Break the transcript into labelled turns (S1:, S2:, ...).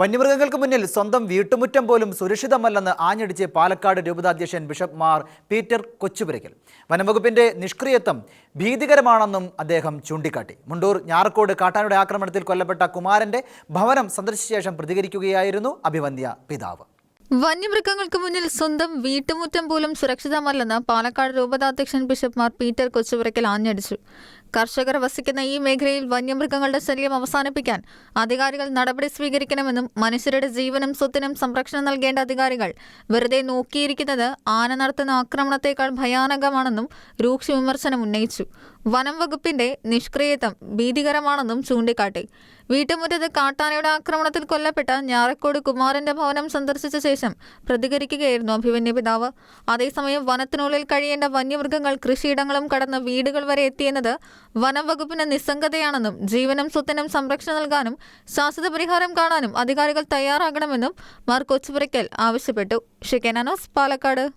S1: വന്യമൃഗങ്ങൾക്ക് മുന്നിൽ സ്വന്തം വീട്ടുമുറ്റം പോലും സുരക്ഷിതമല്ലെന്ന് ആഞ്ഞടിച്ച് പാലക്കാട് രൂപതാധ്യക്ഷൻ ബിഷപ്പ് മാർ പീറ്റർ കൊച്ചുപുരയ്ക്കൽ. വനംവകുപ്പിന്റെ നിഷ്ക്രിയത്വം ഭീതികരമാണെന്നും അദ്ദേഹം ചൂണ്ടിക്കാട്ടി. മുണ്ടൂർ ഞാറക്കോട് കാട്ടാനയുടെ ആക്രമണത്തിൽ കൊല്ലപ്പെട്ട കുമാരന്റെ ഭവനം സന്ദർശിച്ച ശേഷം പ്രതികരിക്കുകയായിരുന്നു അഭിവന്യ പിതാവ്.
S2: വന്യമൃഗങ്ങൾക്ക് മുന്നിൽ സ്വന്തം വീട്ടുമുറ്റം പോലും സുരക്ഷിതമല്ലെന്ന് പാലക്കാട് രൂപതാധ്യക്ഷൻ ബിഷപ്പ് മാർ പീറ്റർ കൊച്ചുപുരയ്ക്കൽ ആഞ്ഞടിച്ചു. കർഷകർ വസിക്കുന്ന ഈ മേഖലയിൽ വന്യമൃഗങ്ങളുടെ ശല്യം അവസാനിപ്പിക്കാൻ അധികാരികൾ നടപടി സ്വീകരിക്കണമെന്നും മനുഷ്യരുടെ ജീവനും സ്വത്തിനും സംരക്ഷണം നൽകേണ്ട അധികാരികൾ വെറുതെ നോക്കിയിരിക്കുന്നത് ആന നടത്തുന്ന ആക്രമണത്തേക്കാൾ ഭയാനകമാണെന്നും രൂക്ഷ വിമർശനം ഉന്നയിച്ചു. വനം വകുപ്പിന്റെ നിഷ്ക്രിയത്വം ഭീതികരമാണെന്നും ചൂണ്ടിക്കാട്ടി. വീട്ടുമുറ്റത്ത് കാട്ടാനയുടെ ആക്രമണത്തിൽ കൊല്ലപ്പെട്ട ഞാറക്കോട് കുമാരന്റെ ഭവനം സന്ദർശിച്ച ശേഷം പ്രതികരിക്കുകയായിരുന്നു അഭിമന്യ പിതാവ്. അതേസമയം വനത്തിനുള്ളിൽ കഴിയേണ്ട വന്യമൃഗങ്ങൾ കൃഷിയിടങ്ങളും കടന്ന് വീടുകൾ വരെ എത്തിയെന്നത് വനം വകുപ്പിന് നിസ്സംഗതയാണെന്നും ജീവനും സ്വത്തിനും സംരക്ഷണം നൽകാനും ശാശ്വത പരിഹാരം കാണാനും അധികാരികൾ തയ്യാറാകണമെന്നും മാർ കൊച്ചുപുരയ്ക്കൽ ആവശ്യപ്പെട്ടു. ഷിക്കനാനോസ് പാലക്കാട്.